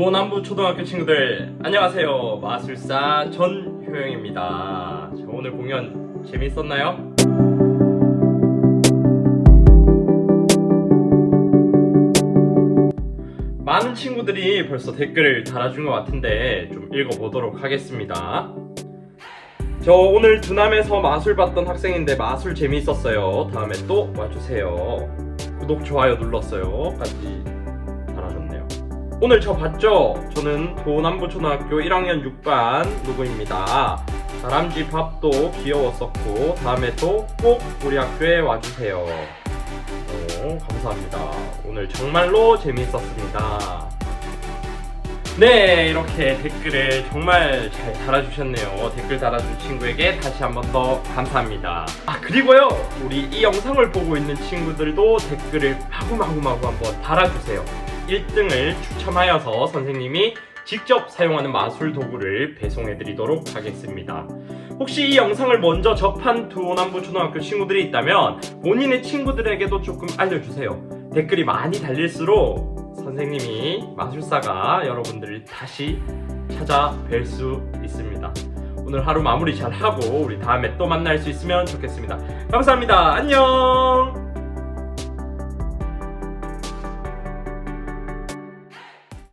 도남부 초등학교 친구들 안녕하세요. 마술사 전효영입니다. 자, 오늘 공연 재밌었나요? 많은 친구들이 벌써 댓글을 달아준 것 같은데 좀 읽어보도록 하겠습니다. 저 오늘 두남에서 마술 봤던 학생인데 마술 재미있었어요. 다음에 또 와주세요. 구독 좋아요 눌렀어요. 까지 오늘 저 봤죠? 저는 도남부초등학교 1학년 6반 누구입니다. 다람쥐 밥도 귀여웠었고 다음에도 꼭 우리 학교에 와주세요. 오, 감사합니다. 오늘 정말로 재미있었습니다. 네, 이렇게 댓글을 정말 잘 달아주셨네요. 댓글 달아준 친구에게 다시 한 번 더 감사합니다. 아, 그리고요, 우리 이 영상을 보고 있는 친구들도 댓글을 마구마구마구 한번 달아주세요. 1등을 추첨하여서 선생님이 직접 사용하는 마술 도구를 배송해 드리도록 하겠습니다. 혹시 이 영상을 먼저 접한 두호남부 초등학교 친구들이 있다면 본인의 친구들에게도 조금 알려주세요. 댓글이 많이 달릴수록 선생님이 마술사가 여러분들을 다시 찾아뵐 수 있습니다. 오늘 하루 마무리 잘 하고 우리 다음에 또 만날 수 있으면 좋겠습니다. 감사합니다. 안녕!